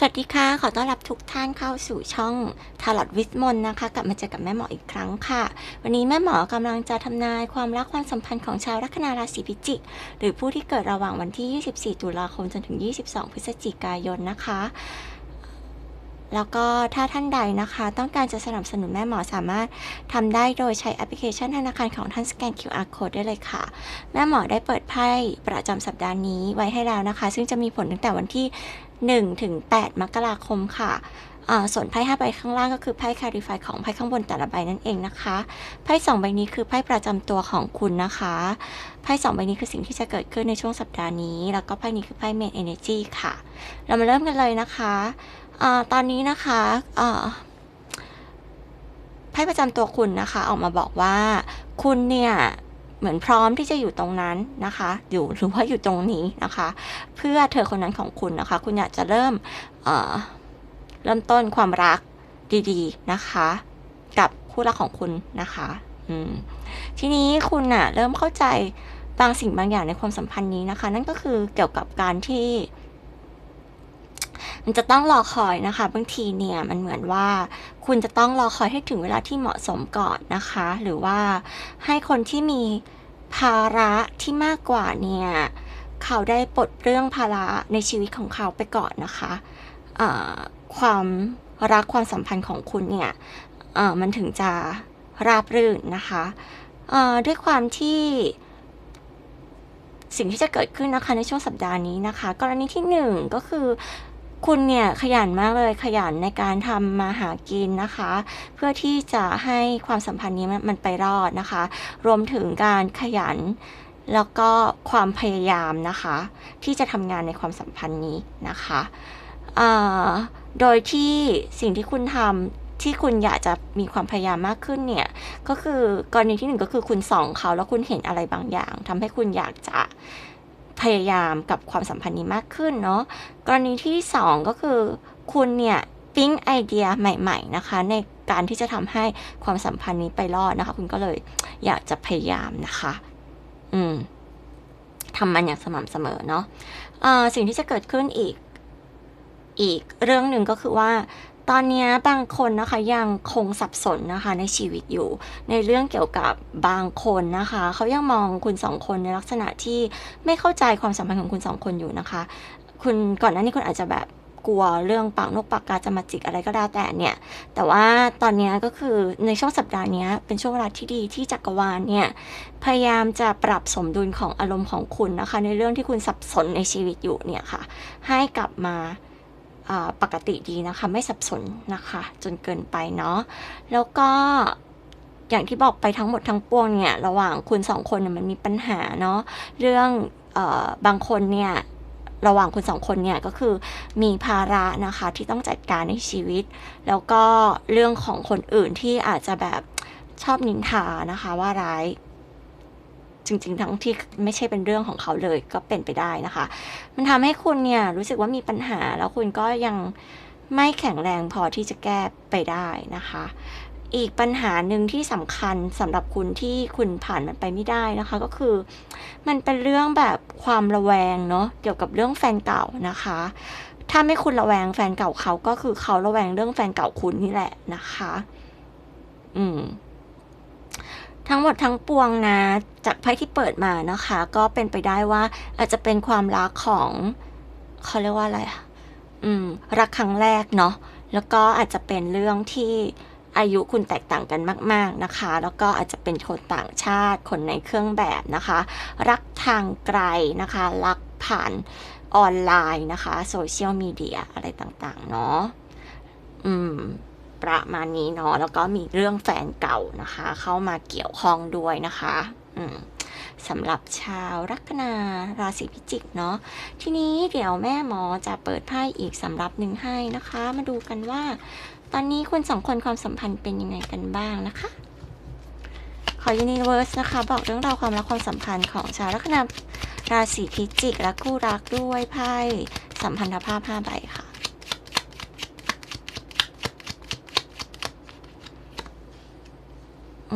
สวัสดีค่ะ ขอต้อนรับทุกท่านเข้าสู่ช่องทาร์ลอตวิสมนนะคะ กลับมาเจอกับแม่หมออีกครั้งค่ะ วันนี้แม่หมอกำลังจะทำนายความรักความสัมพันธ์ของชาวลัคนาราศีพิจิก หรือผู้ที่เกิดระหว่างวันที่ 24 ตุลาคมจนถึง 22 พฤศจิกายนนะคะแล้วก็ถ้าท่านใดนะคะ ต้องการจะสนับสนุนแม่หมอสามารถทำได้โดยใช้แอปพลิเคชันธนาคารของท่านสแกน QR code ได้เลยค่ะ แม่หมอได้เปิดไพ่ประจำสัปดาห์นี้ไว้ให้แล้วนะคะ ซึ่งจะมีผลตั้งแต่วันที่ 1ถึง8มกราคมค่ะส่วนไพ่5ใบข้างล่างก็คือไพ่คาริฟายของไพ่ข้างบนแต่ละใบนั่นเองนะคะไพ่2ใบนี้คือไพ่ประจำตัวของคุณนะคะไพ่2ใบนี้คือสิ่งที่จะเกิดขึ้นในช่วงสัปดาห์นี้ แล้วก็ไพ่นี้คือไพ่เมนเอเนจีค่ะ เรามาเริ่มกันเลยนะคะอตอนนี้นะคะไพ่ประจำตัวคุณนะคะ ออกมาบอกว่าคุณเนี่ย เหมือนพร้อมที่จะอยู่ตรงนั้นนะคะ อยู่หรือว่าอยู่ตรงนี้นะคะ เพื่อเธอคนนั้นของคุณนะคะ คุณอยากจะเริ่มเเริ่มต้นความรักดีๆนะคะ กับคู่รักของคุณนะคะทีนี้คุณน่ะเริ่มเข้าใจบางสิ่งบางอย่างในความสัมพันธ์นี้นะคะ นั่นก็คือเกี่ยวกับการที่ มันจะต้องรอคอยนะคะ บางทีเนี่ยมันเหมือนว่าคุณจะต้องรอคอยให้ถึงเวลาที่เหมาะสมก่อนนะคะ หรือว่าให้คนที่มีภาระที่มากกว่าเนี่ยเขาได้ปลดเรื่องภาระในชีวิตของเขาไปก่อนนะคะความรักความสัมพันธ์ของคุณเนี่ยมันถึงจะราบรื่นนะคะด้วยความที่สิ่งที่จะเกิดขึ้นนะคะในช่วงสัปดาห์นี้นะคะ กรณีที่หนึ่งก็คือ คุณเนี่ยขยันมากเลยขยันในการทำมาหากินนะคะ เพื่อที่จะให้ความสัมพันธ์นี้มันไปรอดนะคะ รวมถึงการขยันแล้วก็ความพยายามนะคะ ที่จะทำงานในความสัมพันธ์นี้นะคะโดยที่สิ่งที่คุณทำที่คุณอยากจะมีความพยายามมากขึ้นเนี่ย ก็คือกรณีที่หนึ่งก็คือคุณส่องเขาแล้วคุณเห็นอะไรบางอย่างทำให้คุณอยากจะ พยายามกับความสัมพันธ์นี้มากขึ้นเนาะกรณีที่สองก็คือคุณเนี่ยปิ๊งไอเดียใหม่ๆนะคะในการที่จะทำให้ความสัมพันธ์นี้ไปรอดนะคะ คุณก็เลยอยากจะพยายามนะคะ อืมทำมันอย่างสม่ำเสมอเนาะเอ่อสิ่งที่จะเกิดขึ้นอีกอีกเรื่องหนึ่งก็คือว่า ตอนนี้บางคนนะคะยังคงสับสนนะคะในชีวิตอยู่ ในเรื่องเกี่ยวกับบางคนนะคะ เขายังมองคุณสองคนในลักษณะที่ไม่เข้าใจความสัมพันธ์ของคุณสองคนอยู่นะคะ คุณก่อนหน้านี้คุณอาจจะแบบกลัวเรื่องปากนกปากกาจะมาจิกอะไรก็ได้แต่เนี่ย แต่ว่าตอนนี้ก็คือในช่วงสัปดาห์นี้เป็นช่วงเวลาที่ดีที่จักรวาลเนี่ยพยายามจะปรับสมดุลของอารมณ์ของคุณนะคะ ในเรื่องที่คุณสับสนในชีวิตอยู่เนี่ยค่ะ ให้กลับมา ปกติดีนะคะ ไม่สับสนนะคะ จนเกินไปเนาะแล้วก็อย่างที่บอกไปทั้งหมดทั้งปวงเนี่ยระหว่างคุณสองคนมันมีปัญหาเนาะเรื่องอบางคนเนี่ยระหว่างคุณสองคนเนี่ยก็คือมีภาระนะคะที่ต้องจัดการในชีวิต แล้วก็เรื่องของคนอื่นที่อาจจะแบบชอบนินทานะคะว่าร้าย จริง ๆ ทั้งที่ไม่ใช่เป็นเรื่องของเขาเลยก็เป็นไปได้นะคะ มันทำให้คุณเนี่ยรู้สึกว่ามีปัญหาแล้วคุณก็ยังไม่แข็งแรงพอที่จะแก้ไปได้นะคะ อีกปัญหาหนึ่งที่สำคัญสำหรับคุณที่คุณผ่านมันไปไม่ได้นะคะ ก็คือ มันเป็นเรื่องแบบความระแวงเนาะเกี่ยวกับเรื่องแฟนเก่านะคะ ถ้าไม่คุณระแวงแฟนเก่าเขาก็คือเขาระแวงเรื่องแฟนเก่าคุณนี่แหละนะคะ อืม ทั้งหมดทั้งปวงนะจากไพ่ที่เปิดมานะคะ ก็เป็นไปได้ว่าอาจจะเป็นความรักของเขาเรียกว่าอะไรอืม รักครั้งแรกเนาะแล้วก็อาจจะเป็นเรื่องที่อายุคุณแตกต่างกันมาก ๆนะคะ แล้วก็อาจจะเป็นคนต่างชาติคนในเครื่องแบบนะคะ รักทางไกลนะคะ รักผ่านออนไลน์นะคะโซเชียลมีเดียอะไรต่าง ๆ เนาะอืม ประมาณนี้เนาะแล้วก็มีเรื่องแฟนเก่านะคะ เข้ามาเกี่ยวข้องด้วยนะคะอืมสำหรับชาวลัคนาราศีพิจิกเนาะทีนี้เดี๋ยวแม่หมอจะเปิดไพ่อีกสำหรับหนึ่งให้นะคะ มาดูกันว่า ตอนนี้คุณสองคนความสัมพันธ์เป็นยังไงกันบ้างนะคะขอยูนิเวอร์สนะคะ บอกเรื่องราวความรักความสัมพันธ์ของชาวลัคนาราศีพิจิกและคู่รักด้วยไพ่สัมพันธภาพ5ใบค่ะ ค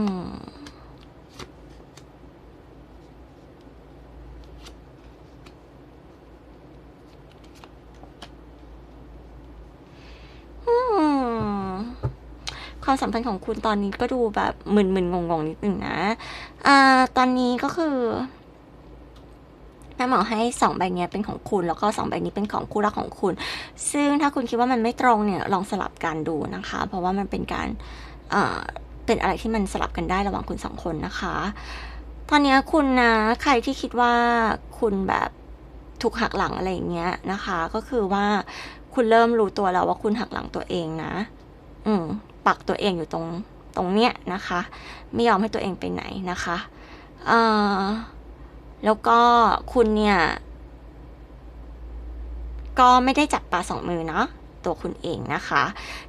วามสัมพันธ์ของคุณตอนนี้ก็ดูแบบมึนมึนงงงนิดหนึ่งนะอ่าตอนนี้ก็คือแม่หมอให้สองใบเนี้ยเป็นของคุณ แล้วก็สองใบนี้เป็นของคู่รักของคุณ ซึ่งถ้าคุณคิดว่ามันไม่ตรงเนี่ยลองสลับกันดูนะคะ เพราะว่ามันเป็นการ เป็นอะไรที่มันสลับกันได้ระหว่างคุณสองคนนะคะ ตอนนี้คุณนะใครที่คิดว่าคุณแบบถูกหักหลังอะไรอย่างเงี้ยนะคะ ก็คือว่าคุณเริ่มรู้ตัวแล้วว่าคุณหักหลังตัวเองนะ อืม ปักตัวเองอยู่ตรงตรงเนี้ยนะคะ ไม่ยอมให้ตัวเองไปไหนนะคะเอ่อแล้วก็คุณเนี่ย ก็ไม่ได้จับปลาสองมือเนาะ ตัวคุณเองนะคะ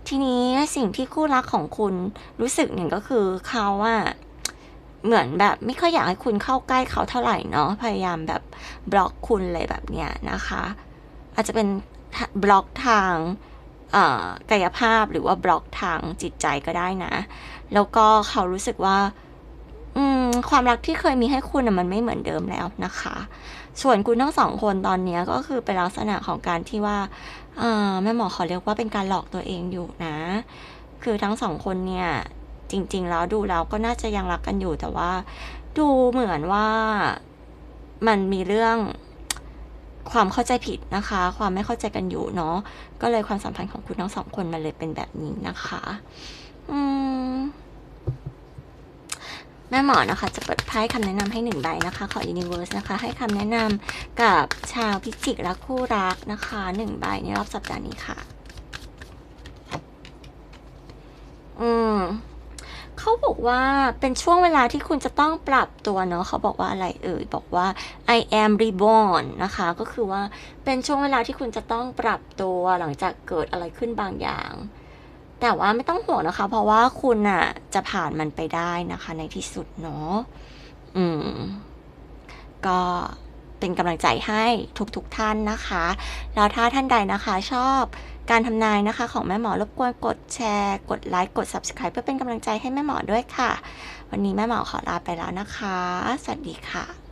ทีนี้สิ่งที่คู่รักของคุณรู้สึกหนึ่งก็คือเขาอะเหมือนแบบไม่ค่อยอยากให้คุณเข้าใกล้เขาเท่าไหร่เนาะพยายามแบบบล็อกคุณอะไรแบบเนี้ยนะคะ อาจจะเป็นบล็อกทางกายภาพหรือว่าบล็อกทางจิตใจก็ได้นะ แล้วก็เขารู้สึกว่าความรักที่เคยมีให้คุณมันไม่เหมือนเดิมแล้วนะคะ ส่วนคุณทั้งสองคนตอนนี้ก็คือเป็นลักษณะของการที่ว่า เออแม่หมอขอเรียกว่าเป็นการหลอกตัวเองอยู่นะ คือทั้งสองคนเนี่ย จริง ๆ แล้วดูแล้วก็น่าจะยังรักกันอยู่แต่ว่า ดูเหมือนว่ามันมีเรื่องความเข้าใจผิดนะคะ ความไม่เข้าใจกันอยู่เนาะก็เลยความสัมพันธ์ของคุณทั้งสองคนมันเลยเป็นแบบนี้นะคะ อืม แม่หมอนะคะ จะเปิดไพ่คำแนะนำให้หนึ่งใบนะคะ ขอ Universe นะคะ ให้คำแนะนำกับชาวพิจิกและคู่รักนะคะหนึ่งใบในรอบสัปดาห์นี้ค่ะ อืมเขาบอกว่าเป็นช่วงเวลาที่คุณจะต้องปรับตัวเนาะเขาบอกว่าอะไรเอ่ยบอกว่า I am reborn นะคะ ก็คือว่าเป็นช่วงเวลาที่คุณจะต้องปรับตัวหลังจากเกิดอะไรขึ้นบางอย่าง แต่ว่าไม่ต้องห่วงนะคะ เพราะว่าคุณน่ะ จะผ่านมันไปได้นะคะ ในที่สุดเนาะอืม ก็เป็นกำลังใจให้ทุกๆทท่านนะคะ แล้วถ้าท่านใดนะคะชอบการทำนายนะคะของแม่หมอรบกวนกดแชร์ กดไลค์ กด Subscribe เพื่อเป็นกำลังใจให้แม่หมอด้วยค่ะ วันนี้แม่หมอขอลาไปแล้วนะคะ สวัสดีค่ะ